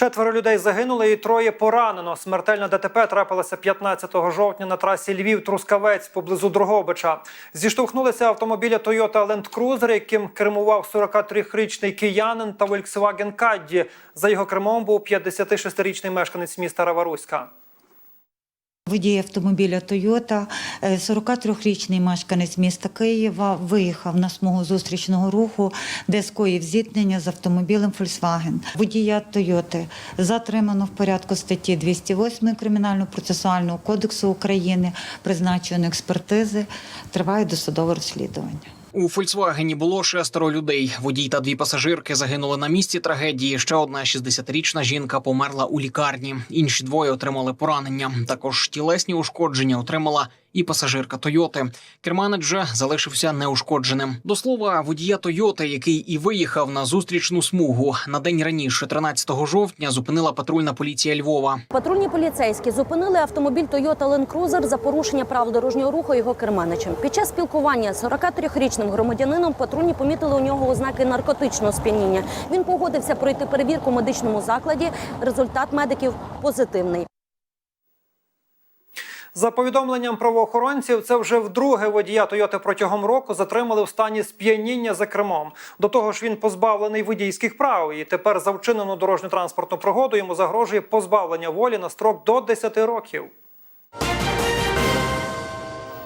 Четверо людей загинули і троє поранено. Смертельна ДТП трапилася 15 жовтня на трасі Львів-Трускавець поблизу Дрогобича. Зіштовхнулися автомобіля Toyota Land Cruiser, яким кермував 43-річний киянин та Volkswagen Caddy. За його кермом був 56-річний мешканець міста Раваруська. Водій автомобіля Тойота, 43-річний мешканець міста Києва, виїхав на смугу зустрічного руху, де скоїв зіткнення з автомобілем Volkswagen. Водія Тойоти затримано в порядку статті 208 Кримінально-процесуального кодексу України, призначено експертизи, триває досудове розслідування. У Фольксвагені було шестеро людей. Водій та дві пасажирки загинули на місці трагедії. Ще одна 60-річна жінка померла у лікарні. Інші двоє отримали поранення. Також тілесні ушкодження отримала і пасажирка Тойоти. Керманець же залишився неушкодженим. До слова, водія Тойоти, який і виїхав на зустрічну смугу на день раніше, 13 жовтня, зупинила патрульна поліція Львова. Патрульні поліцейські зупинили автомобіль Toyota Land Cruiser за порушення правил дорожнього руху його керманичем. Під час спілкування з 43-річним громадянином патрульні помітили у нього ознаки наркотичного сп'яніння. Він погодився пройти перевірку в медичному закладі. Результат медиків позитивний. За повідомленням правоохоронців, це вже вдруге водія Тойоти протягом року затримали в стані сп'яніння за кермом. До того ж, він позбавлений водійських прав. І тепер за вчинену дорожньо транспортну пригоду йому загрожує позбавлення волі на строк до 10 років.